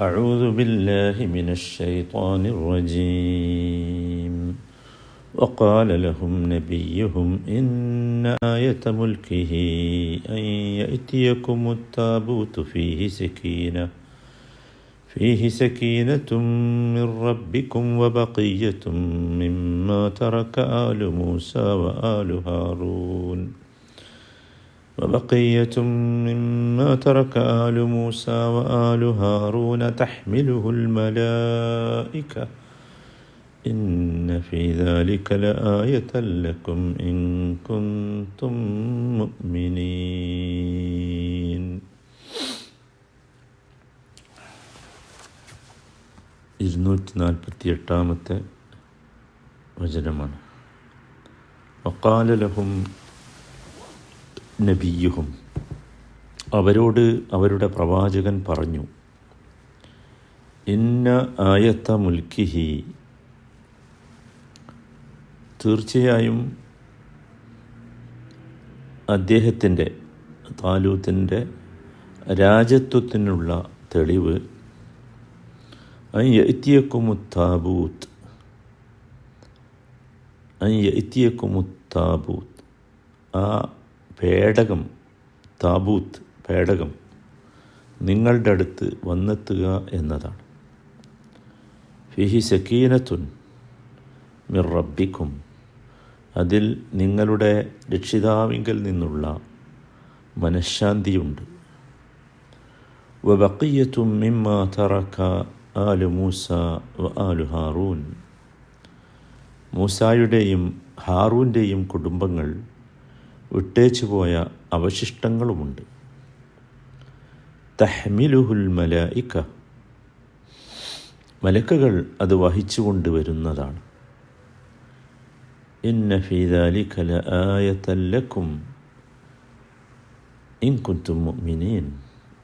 أعوذ بالله من الشيطان الرجيم. وقال لهم نبيهم إن آية ملكه أن يأتيكم التابوت فيه سكينة فيه سكينة من ربكم وبقية مما ترك آل موسى وآل هارون. وبقية مما ترك آل موسى وآل هارون تحمله الملائكة إن في ذلك لآية لكم إن كنتم مؤمنين ഇരുന്നൂറ്റി നാൽപ്പത്തി എട്ടാമത്തെ വചനമാണ് വക്കാലലഹും നബിയുഹും അവരോട് അവരുടെ പ്രവാചകൻ പറഞ്ഞു ഇന്ന ആയത്ത മുൽക്കിഹി. തീർച്ചയായും അദ്ദേഹത്തിന്റെ താലൂത്തിന്റെ രാജത്വത്തിനുള്ള തെളിവ് അയ്യത്തിയക്കുമുത്താബൂത്ത് അയ്യത്തിയക്കുമുത്താബൂത്ത് ആ പേടകം താബൂത്ത് പേടകം നിങ്ങളുടെ അടുത്ത് വന്നെത്തുക എന്നതാണ്. ഫിഹി സക്കീനത്തുൻ മിർ റബ്ബിക്കും അതിൽ നിങ്ങളുടെ രക്ഷിതാവിങ്കൽ നിന്നുള്ള മനഃശാന്തിയുണ്ട്. വബക്കിയത്തും മിമ്മ തറക്ക ആലു മൂസ വ ആലു ഹാറൂൻ. മൂസായുടെയും ഹാറൂന്റെയും കുടുംബങ്ങൾ വിട്ടേച്ചു പോയ അവശിഷ്ടങ്ങളുമുണ്ട്. തഹ്മിലുഹുൽ ഇക്ക മലക്കുകൾ അത് വഹിച്ചു കൊണ്ടുവരുന്നതാണ് ഇന്ന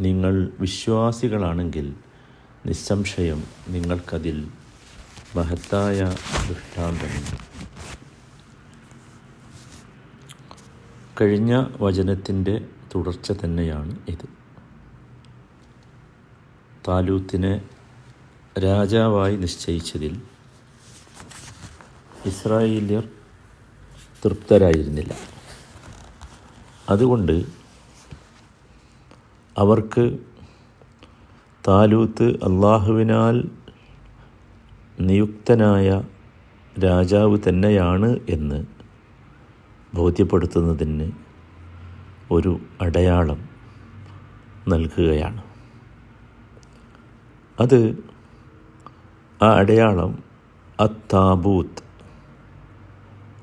നിങ്ങൾ വിശ്വാസികളാണെങ്കിൽ നിസ്സംശയം നിങ്ങൾക്കതിൽ മഹത്തായ ദൃഷ്ടാന്തമുണ്ട്. കഴിഞ്ഞ വചനത്തിന്റെ തുടർച്ച തന്നെയാണ് ഇത്. താലൂത്തിനെ രാജാവായി നിശ്ചയിച്ചതിൽ ഇസ്രായേലിയർ തൃപ്തരായിരുന്നില്ല. അതുകൊണ്ട് അവർക്ക് താലൂത്ത് അള്ളാഹുവിനാൽ നിയുക്തനായ രാജാവ് തന്നെയാണ് എന്ന് ബോധ്യപ്പെടുത്തുന്നതിന് ഒരു അടയാളം നൽകുകയാണ്. അത് ആ അടയാളം അത്താബൂത്ത്.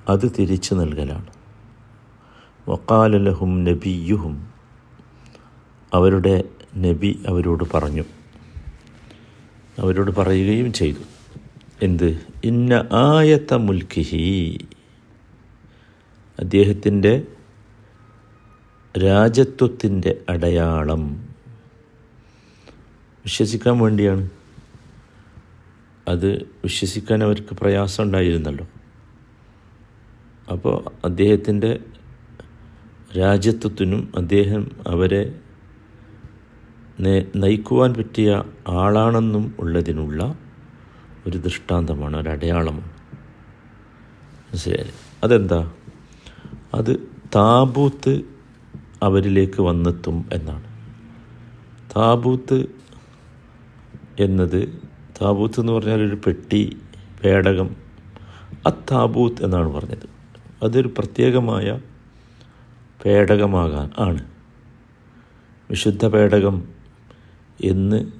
അത് തിരിച്ചു നൽകലാണ്. വക്കാലലഹും നബിയുഹും. അവരുടെ നബി അവരോട് പറഞ്ഞു. അവരോട് പറയുകയും ചെയ്തു. എന്ത്? ഇന്ന ആയത്ത മുൽക്കിഹി. അദ്ദേഹത്തിന്റെ രാജത്വത്തിന്റെ അടയാളം. വിശ്വസിക്കാൻ വേണ്ടിയാണ്. അത് വിശ്വസിക്കാൻ അവർക്ക് പ്രയാസം ഉണ്ടായിരുന്നല്ലോ അപ്പോൾ അദ്ദേഹത്തിന്റെ രാജ്യത്വത്തിനും അദ്ദേഹം അവരെ നയിക്കുവാൻ പറ്റിയ ആളാണെന്നും ഉള്ളതിനുള്ള ഒരു ദൃഷ്ടാന്തമാണ് ഒരു അടയാളമാണ്. മനസ്സിലായി അതെന്താ? അത് താബൂത്ത് അവരിലേക്ക് വന്നെത്തും എന്നാണ്. താബൂത്ത് എന്നത് താബൂത്ത് എന്ന് പറഞ്ഞാൽ ഒരു പെട്ടി പേടകം അത്താബൂത്ത് എന്നാണ് പറഞ്ഞത്. അതൊരു പ്രത്യേകമായ പേടകമാകാൻ ആണ്. വിശുദ്ധ പേടകം എന്ന്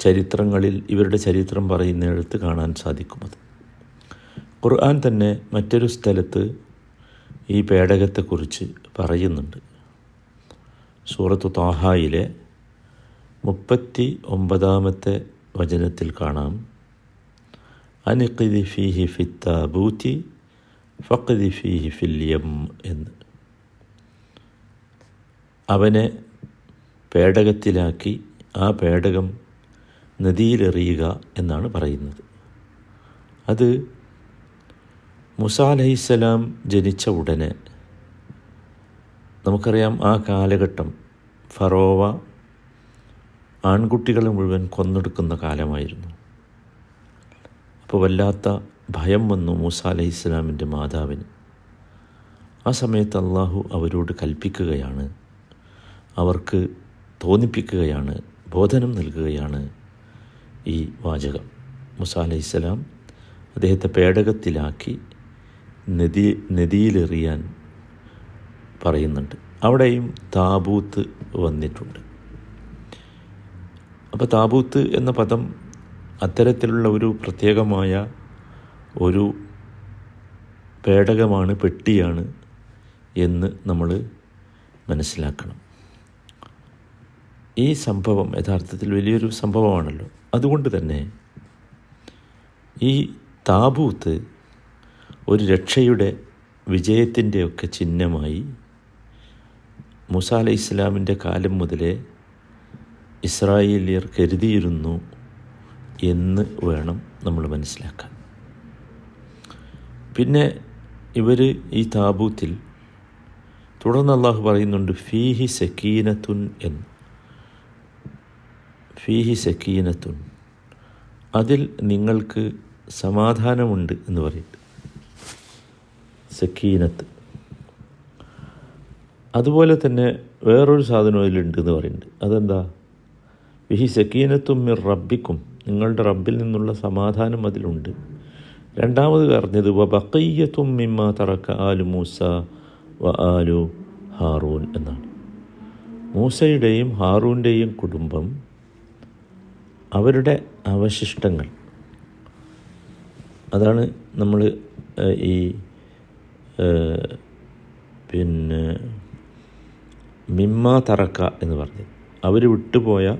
ചരിത്രങ്ങളിൽ ഇവരുടെ ചരിത്രം പറയുന്നിടത്ത് കാണാൻ സാധിക്കും അത്. ഖുർആൻ തന്നെ മറ്റൊരു സ്ഥലത്ത് ഈ പേടകത്തെക്കുറിച്ച് പറയുന്നുണ്ട്. സൂറത്ത് താഹായിലെ മുപ്പത്തി ഒമ്പതാമത്തെ വചനത്തിൽ കാണാം. അനിഖിദി ഫീഹി ഫിത്താബൂത്തി ഫഖദി ഫീഹി ഫില്യം എന്ന്. അവനെ പേടകത്തിലാക്കി ആ പേടകം നദിയിലെറിയുക എന്നാണ് പറയുന്നത്. അത് മുസ അലഹിസ്സലാം ജനിച്ച ഉടനെ നമുക്കറിയാം ആ കാലഘട്ടം ഫറോവ ആൺകുട്ടികളെ മുഴുവൻ കൊന്നെടുക്കുന്ന കാലമായിരുന്നു. അപ്പോൾ വല്ലാത്ത ഭയം വന്നു മൂസ അലഹിസ്സലാമിന്റെ മാതാവിന്. ആ സമയത്ത് അള്ളാഹു അവരോട് കൽപ്പിക്കുകയാണ് അവർക്ക് തോന്നിപ്പിക്കുകയാണ് ബോധനം നൽകുകയാണ് ഈ വാചകം. മുസ അലൈഹി അദ്ദേഹത്തെ പേടകത്തിലാക്കി നദി നദിയിലെറിയാൻ പറയുന്നുണ്ട്. അവിടെയും താബൂത്ത് വന്നിട്ടുണ്ട്. അപ്പോൾ താബൂത്ത് എന്ന പദം അത്തരത്തിലുള്ള ഒരു പ്രത്യേകമായ ഒരു പേടകമാണ് പെട്ടിയാണ് എന്ന് നമ്മൾ മനസ്സിലാക്കണം. ഈ സംഭവം യഥാർത്ഥത്തിൽ വലിയൊരു സംഭവമാണല്ലോ. അതുകൊണ്ട് തന്നെ ഈ താബൂത്ത് ഒരു രക്ഷയുടെ വിജയത്തിന്റെയൊക്കെ ചിഹ്നമായി മൂസ അലൈഹി ഇസ്ലാമിന്റെ കാലം മുതലേ ഇസ്രായേലിയർ കരുതിയിരുന്നു എന്ന് വേണം നമ്മൾ മനസ്സിലാക്കാൻ. പിന്നെ ഇവർ ഈ താബൂത്തിൽ തുടർന്ന് അള്ളാഹു പറയുന്നുണ്ട് ഫീഹി സക്കീനത്തുൻ എന്ന് ഫീഹി സക്കീനത്തുൻ. അതിൽ നിങ്ങൾക്ക് സമാധാനമുണ്ട് എന്ന് പറയുന്നുണ്ട് സക്കീനത്ത്. അതുപോലെ തന്നെ വേറൊരു സാധനം അതിലുണ്ട് എന്ന് പറയുന്നുണ്ട്. അതെന്താ? വിഹി സക്കീനത്തും മിർ റബ്ബിക്കും നിങ്ങളുടെ റബ്ബിൽ നിന്നുള്ള സമാധാനം അതിലുണ്ട്. രണ്ടാമത് പറഞ്ഞത് വ ബക്കയ്യത്തും മിമ്മ തറക്ക ആലു മൂസ വ ആലു ഹാറൂൻ എന്നാണ്. മൂസയുടെയും ഹാറൂന്റെയും കുടുംബം അവരുടെ അവശിഷ്ടങ്ങൾ. അതാണ് നമ്മൾ ഈ പിന്നെ മിമ്മ തറക്ക എന്ന് പറഞ്ഞത് അവർ വിട്ടുപോയ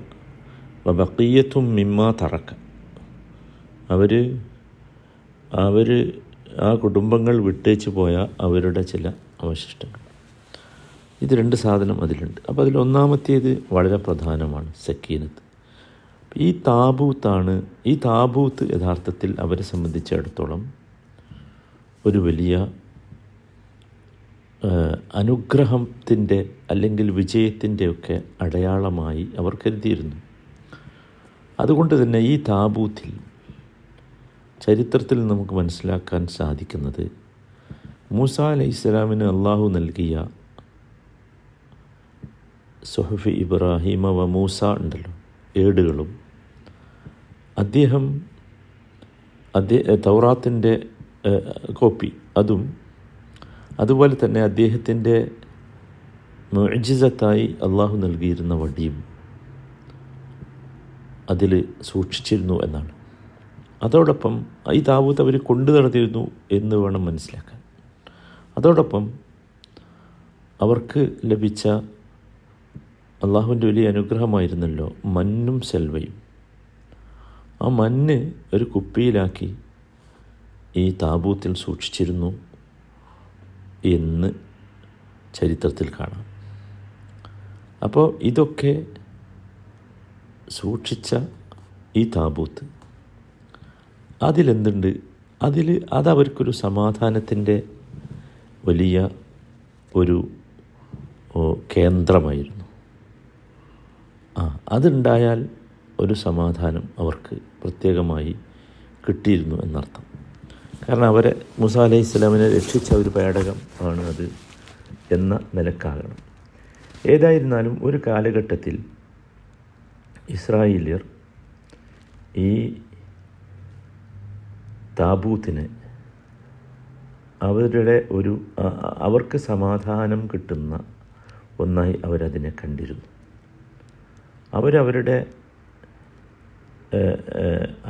ബക്കീയത്തും മിമ്മ തറക്ക. അവർ അവർ ആ കുടുംബങ്ങൾ വിട്ടേച്ച് പോയ അവരുടെ ചില അവശിഷ്ടങ്ങൾ. ഇത് രണ്ട് സാധനം അതിലുണ്ട്. അപ്പോൾ അതിൽ ഒന്നാമത്തേത് വളരെ പ്രധാനമാണ് സക്കീനത്ത്. ഈ താബൂത്താണ് ഈ താബൂത്ത് യഥാർത്ഥത്തിൽ അവരെ സംബന്ധിച്ചിടത്തോളം ഒരു വലിയ അനുഗ്രഹത്തിന്റെ അല്ലെങ്കിൽ വിജയത്തിന്റെയൊക്കെ അടയാളമായി അവർ കരുതിയിരുന്നു. അതുകൊണ്ട് തന്നെ ഈ താബൂത്തിൽ ചരിത്രത്തിൽ നമുക്ക് മനസ്സിലാക്കാൻ സാധിക്കുന്നത് മൂസ അലൈഹി ഇസ്ലാമിന് അള്ളാഹു നൽകിയ സുഹഫി ഇബ്രാഹിമ വ മൂസ ഉണ്ടല്ലോ ഏടുകളും. അദ്ദേഹം അദ്ദേഹ തൗറാത്തിന്റെ കോപ്പി. അതും അതുപോലെ തന്നെ അദ്ദേഹത്തിന്റെ മുജിസത്തായി അള്ളാഹു നൽകിയിരുന്ന വടിയും അതിൽ സൂക്ഷിച്ചിരുന്നു എന്നാണ്. അതോടൊപ്പം ഈ താവൂത്ത് അവർ കൊണ്ടു നടത്തിയിരുന്നു എന്ന് വേണം മനസ്സിലാക്കാൻ. അതോടൊപ്പം അവർക്ക് ലഭിച്ച അള്ളാഹുവിന്റെ വലിയ അനുഗ്രഹമായിരുന്നല്ലോ മഞ്ഞും സെൽവയും. ആ മഞ്ഞ് ഒരു കുപ്പിയിലാക്കി ഈ താബൂത്തിൽ സൂക്ഷിച്ചിരുന്നു. എന്ന് ചരിത്രത്തിൽ കാണാം. അപ്പോൾ ഇതൊക്കെ സൂക്ഷിച്ച ഈ താബൂത്ത്. അതിലെന്തുണ്ട്? അതിൽ അതവർക്കൊരു സമാധാനത്തിന്റെ വലിയ ഒരു കേന്ദ്രമായിരുന്നു. ആ അതുണ്ടായാൽ ഒരു സമാധാനം അവർക്ക് പ്രത്യേകമായി കിട്ടിയിരുന്നു എന്നർത്ഥം. കാരണം അവരെ മുസ അലൈഹി സ്വലാമിനെ രക്ഷിച്ച ഒരു പേടകം ആണ് അത് എന്ന നിലക്കാകണം. ഏതായിരുന്നാലും ഒരു കാലഘട്ടത്തിൽ ഇസ്രായേലിയർ ഈ താബൂത്തിനെ അവരുടെ ഒരു അവർക്ക് സമാധാനം കിട്ടുന്ന ഒന്നായി അവരതിനെ കണ്ടിരുന്നു. അവരവരുടെ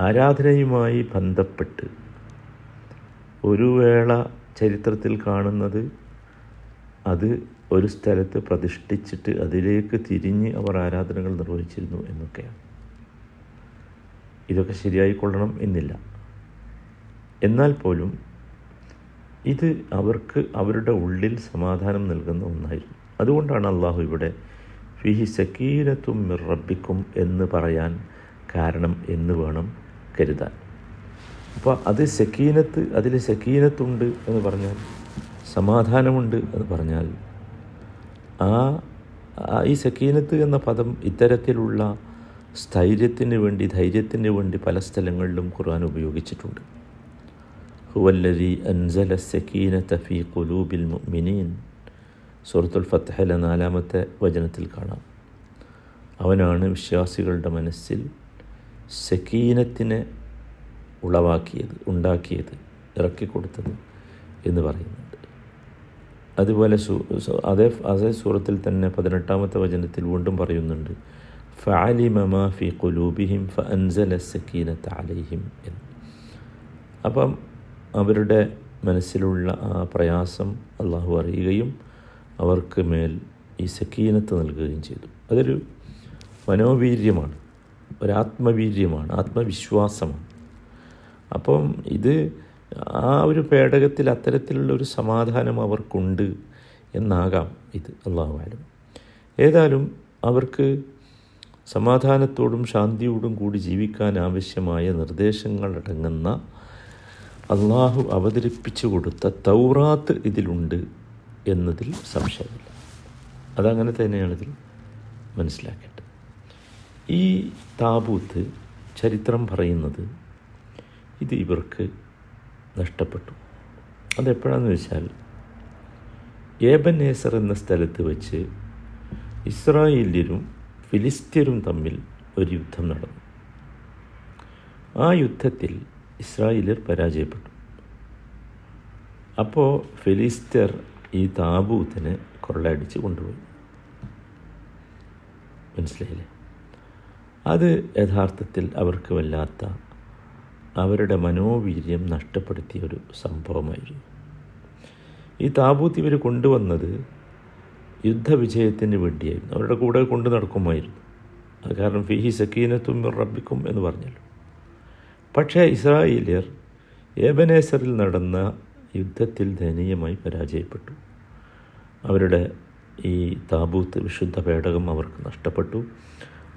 ആരാധനയുമായി ബന്ധപ്പെട്ട് ഒരു വേള ചരിത്രത്തിൽ കാണുന്നത് അത് ഒരു സ്ഥലത്ത് പ്രതിഷ്ഠിച്ചിട്ട് അതിലേക്ക് തിരിഞ്ഞ് അവർ ആരാധനകൾ നിർവഹിച്ചിരുന്നു എന്നൊക്കെയാണ്. ഇതൊക്കെ ശരിയായിക്കൊള്ളണം എന്നില്ല. എന്നാൽ പോലും ഇത് അവർക്ക് അവരുടെ ഉള്ളിൽ സമാധാനം നൽകുന്ന ഒന്നായിരുന്നു. അതുകൊണ്ടാണ് അള്ളാഹു ഇവിടെ ഫിഹി സക്കീരത്തും റബ്ബിക്കും എന്ന് പറയാൻ കാരണം എന്ന് വേണം കരുതാൻ. അപ്പോൾ അത് സക്കീനത്ത് അതിൽ സക്കീനത്തുണ്ട് എന്ന് പറഞ്ഞാൽ സമാധാനമുണ്ട് എന്ന് പറഞ്ഞാൽ ആ ഈ സക്കീനത്ത് എന്ന പദം ഇത്തരത്തിലുള്ള സ്ഥൈര്യത്തിന് വേണ്ടി ധൈര്യത്തിന് വേണ്ടി പല സ്ഥലങ്ങളിലും ഖുർആൻ ഉപയോഗിച്ചിട്ടുണ്ട്. ഹുവല്ലരി അൻസല സക്കീന ഫീ ഖുലൂബിൽ മിനീൻ സുഹൃത്തുൽ ഫത്തഹല നാലാമത്തെ വചനത്തിൽ കാണാം. അവനാണ് വിശ്വാസികളുടെ മനസ്സിൽ സക്കീനത്തിനെ ഉളവാക്കിയത് ഉണ്ടാക്കിയത് ഇറക്കിക്കൊടുത്തത് എന്ന് പറയുന്നുണ്ട്. അതുപോലെ അതേ അതേ സൂറത്തിൽ തന്നെ പതിനെട്ടാമത്തെ വചനത്തിൽ വീണ്ടും പറയുന്നുണ്ട് ഫഅലിമ മാ ഫി ഖുലൂബിഹിം ഫഅൻസല സക്കീനത അലൈഹിം എന്ന്. അപ്പം അവരുടെ മനസ്സിലുള്ള ആ പ്രയാസം അള്ളാഹു അറിയുകയും അവർക്ക് മേൽ ഈ സക്കീനത്ത് നൽകുകയും ചെയ്തു. അതൊരു മനോവീര്യമാണ് ഒരാത്മവീര്യമാണ് ആത്മവിശ്വാസമാണ്. അപ്പം ഇത് ആ ഒരു പേടകത്തിൽ അത്തരത്തിലുള്ള ഒരു സമാധാനം അവർക്കുണ്ട് എന്നാകാം ഇത്. അള്ളാഹുവാലും ഏതായാലും അവർക്ക് സമാധാനത്തോടും ശാന്തിയോടും കൂടി ജീവിക്കാൻ ആവശ്യമായ നിർദ്ദേശങ്ങൾ അടങ്ങുന്ന അള്ളാഹു അവതരിപ്പിച്ചു കൊടുത്ത തൗറാത്ത് ഇതിലുണ്ട് എന്നതിൽ സംശയമില്ല. അതങ്ങനെ തന്നെയാണ് ഇതിൽ മനസ്സിലാക്കേണ്ടത്. ഈ താബൂത്ത് ചരിത്രം പറയുന്നത് ഇത് ഇവർക്ക് നഷ്ടപ്പെട്ടു. അതെപ്പോഴാണെന്ന് വെച്ചാൽ ഏബനേസർ എന്ന സ്ഥലത്ത് വെച്ച് ഇസ്രായേല്യരും ഫിലിസ്ത്യരും തമ്മിൽ ഒരു യുദ്ധം നടന്നു. ആ യുദ്ധത്തിൽ ഇസ്രായേലിയർ പരാജയപ്പെട്ടു. അപ്പോൾ ഫിലിസ്ത്യർ ഈ താബൂത്തിനെ കൊള്ളയടിച്ച് കൊണ്ടുപോയി. മനസ്സിലായില്ലേ? അത് യഥാർത്ഥത്തിൽ അവർക്ക് വല്ലാത്ത അവരുടെ മനോവീര്യം നഷ്ടപ്പെടുത്തിയ ഒരു സംഭവമായിരുന്നു ഈ താബൂത്ത് ഇവർ കൊണ്ടുവന്നത് യുദ്ധവിജയത്തിന് വേണ്ടിയായിരുന്നു. അവരുടെ കൂടെ കൊണ്ടു നടക്കുമായിരുന്നു. അത് കാരണം ഫിഹി സക്കീനത്തും റബ്ബിക്കും എന്ന് പറഞ്ഞല്ലോ. പക്ഷേ ഇസ്രായേലിയർ ഏബനേസറിൽ നടന്ന യുദ്ധത്തിൽ ദയനീയമായി പരാജയപ്പെട്ടു. അവരുടെ ഈ താബൂത്ത് വിശുദ്ധ പേടകം അവർക്ക് നഷ്ടപ്പെട്ടു.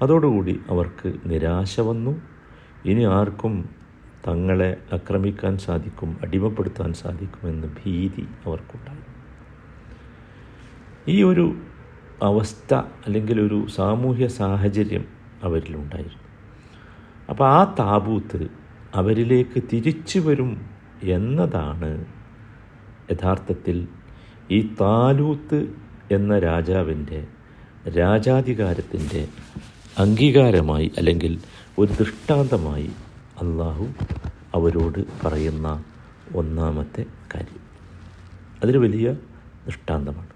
അതോടുകൂടി അവർക്ക് നിരാശ വന്നു. ഇനി ആർക്കും തങ്ങളെ ആക്രമിക്കാൻ സാധിക്കും അടിമപ്പെടുത്താൻ സാധിക്കുമെന്ന് ഭീതി അവർക്കുണ്ടായി. ഈ ഒരു അവസ്ഥ അല്ലെങ്കിൽ ഒരു സാമൂഹ്യ സാഹചര്യം അവരിലുണ്ടായിരുന്നു. അപ്പോൾ ആ താബൂത്ത് അവരിലേക്ക് തിരിച്ചു വരും എന്നതാണ് യഥാർത്ഥത്തിൽ ഈ താലൂത്ത് എന്ന രാജാവിന്റെ രാജാധികാരത്തിന്റെ അംഗീകാരമായി അല്ലെങ്കിൽ ഒരു ദൃഷ്ടാന്തമായി അള്ളാഹു അവരോട് പറയുന്ന ഒന്നാമത്തെ കാര്യം. അതൊരു വലിയ ദൃഷ്ടാന്തമാണ്.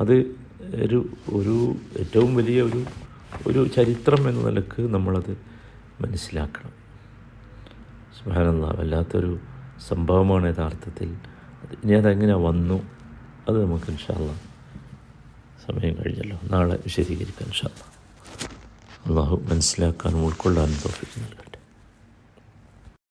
അത് ഒരു ഒരു ഏറ്റവും വലിയ ഒരു ഒരു ചരിത്രം എന്ന നിലയ്ക്ക് നമ്മളത് മനസ്സിലാക്കണം. സുഹാനന്ദ വല്ലാത്തൊരു സംഭവമാണ് യഥാർത്ഥത്തിൽ. ഇനി അതെങ്ങനെ വന്നു? അത് നമുക്ക് ഇൻഷാല്ല സമയം കഴിഞ്ഞല്ലോ. നാളെ വിശദീകരിക്കാം ഇൻഷാല്ല അള്ളാഹു മനസ്സിലാക്കാനും ഉൾക്കൊള്ളാനും തോന്നിക്കുന്നില്ല